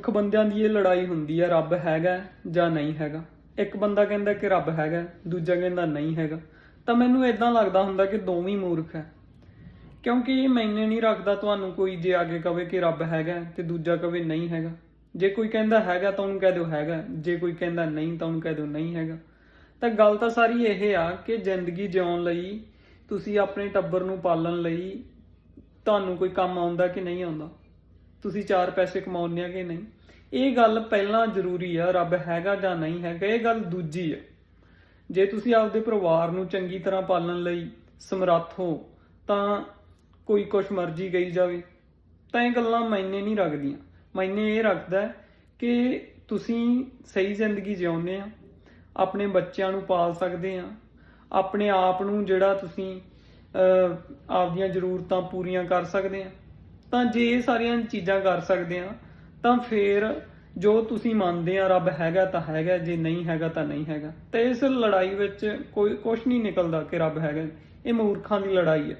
ਮੂਰਖ ਬੰਦਿਆਂ ਦੀ ਇਹ ਲੜਾਈ ਹੁੰਦੀ ਹੈ ਰੱਬ ਹੈਗਾ ਜਾਂ ਨਹੀਂ ਹੈਗਾ? ਇੱਕ ਬੰਦਾ ਕਹਿੰਦਾ ਕਿ ਰੱਬ ਹੈਗਾ, ਦੂਜਾ ਕਹਿੰਦਾ ਨਹੀਂ ਹੈਗਾ। ਤਾਂ ਮੈਨੂੰ ਇਦਾਂ ਲੱਗਦਾ ਹੁੰਦਾ ਕਿ ਦੋਵੇਂ ਮੂਰਖ ਹੈ। ਕਿਉਂਕਿ ਇਹ ਮੈਨੇ ਨਹੀਂ ਰੱਖਦਾ ਤੁਹਾਨੂੰ ਕੋਈ ਜੇ ਅੱਗੇ ਕਵੇ ਕਿ ਰੱਬ ਹੈਗਾ ਤੇ ਦੂਜਾ ਕਵੇ ਨਹੀਂ ਹੈਗਾ। ਜੇ ਕੋਈ ਕਹਿੰਦਾ ਹੈਗਾ ਤਾਂ ਉਹਨੂੰ ਕਹਿ ਦਿਓ ਹੈਗਾ, ਜੇ ਕੋਈ ਕਹਿੰਦਾ ਨਹੀਂ ਤਾਂ ਉਹਨੂੰ ਕਹਿ ਦਿਓ ਨਹੀਂ ਹੈਗਾ। ਤਾਂ ਗੱਲ ਤਾਂ ਸਾਰੀ ਇਹ ਆ ਕਿ ਜ਼ਿੰਦਗੀ ਜਿਉਣ ਲਈ ਤੁਸੀਂ ਆਪਣੇ ਟੱਬਰ ਨੂੰ ਪਾਲਣ ਲਈ ਤੁਹਾਨੂੰ ਕੋਈ ਕੰਮ ਆਉਂਦਾ ਕਿ ਨਹੀਂ ਆਉਂਦਾ? ਤੁਸੀਂ ਚਾਰ ਪੈਸੇ ਕਮਾਉਂਦੇ ਆ ਕਿ ਨਹੀਂ? ਇਹ ਗੱਲ ਪਹਿਲਾਂ ਜ਼ਰੂਰੀ ਆ, ਰੱਬ ਹੈਗਾ ਜਾਂ ਨਹੀਂ ਹੈਗਾ, ਇਹ ਗੱਲ ਦੂਜੀ ਆ। ਜੇ ਤੁਸੀਂ ਆਪਦੇ ਪਰਿਵਾਰ ਨੂੰ ਚੰਗੀ ਤਰ੍ਹਾਂ ਪਾਲਣ ਲਈ ਸਮਰੱਥ ਹੋ, ਤਾਂ ਕੋਈ ਕੁਛ ਮਰਜ਼ੀ ਗਈ ਜਾਵੇ। ਤਾਂ ਇਹ ਗੱਲਾਂ ਮਾਇਨੇ ਨਹੀਂ ਰੱਖਦੀਆਂ। ਮਾਇਨੇ ਇਹ ਰੱਖਦਾ ਕਿ ਤੁਸੀਂ ਸਹੀ ਜ਼ਿੰਦਗੀ ਜਿਉਂਦੇ ਆ, ਆਪਣੇ ਬੱਚਿਆਂ ਨੂੰ ਪਾਲ ਸਕਦੇ ਆ, ਆਪਣੇ ਆਪ ਨੂੰ ਜਿਹੜਾ ਤੁਸੀਂ ਆਪਦੀਆਂ ਜ਼ਰੂਰਤਾਂ ਪੂਰੀਆਂ ਕਰ ਸਕਦੇ ਆ। ਤਾਂ ਜੇ ਇਹ ਸਾਰੀਆਂ ਚੀਜ਼ਾਂ ਕਰ ਸਕਦੇ ਆ, ਤਾਂ ਫਿਰ ਜੋ ਤੁਸੀਂ ਮੰਨਦੇ ਆ, ਰੱਬ ਹੈਗਾ ਤਾਂ ਹੈਗਾ, ਜੇ ਨਹੀਂ ਹੈਗਾ ਤਾਂ ਨਹੀਂ ਹੈਗਾ। ਤੇ ਇਸ ਲੜਾਈ ਵਿੱਚ ਕੋਈ ਕੁਝ ਨਹੀਂ ਨਿਕਲਦਾ ਕਿ ਰੱਬ ਹੈਗਾ। ਇਹ ਮੂਰਖਾਂ ਦੀ ਲੜਾਈ ਹੈ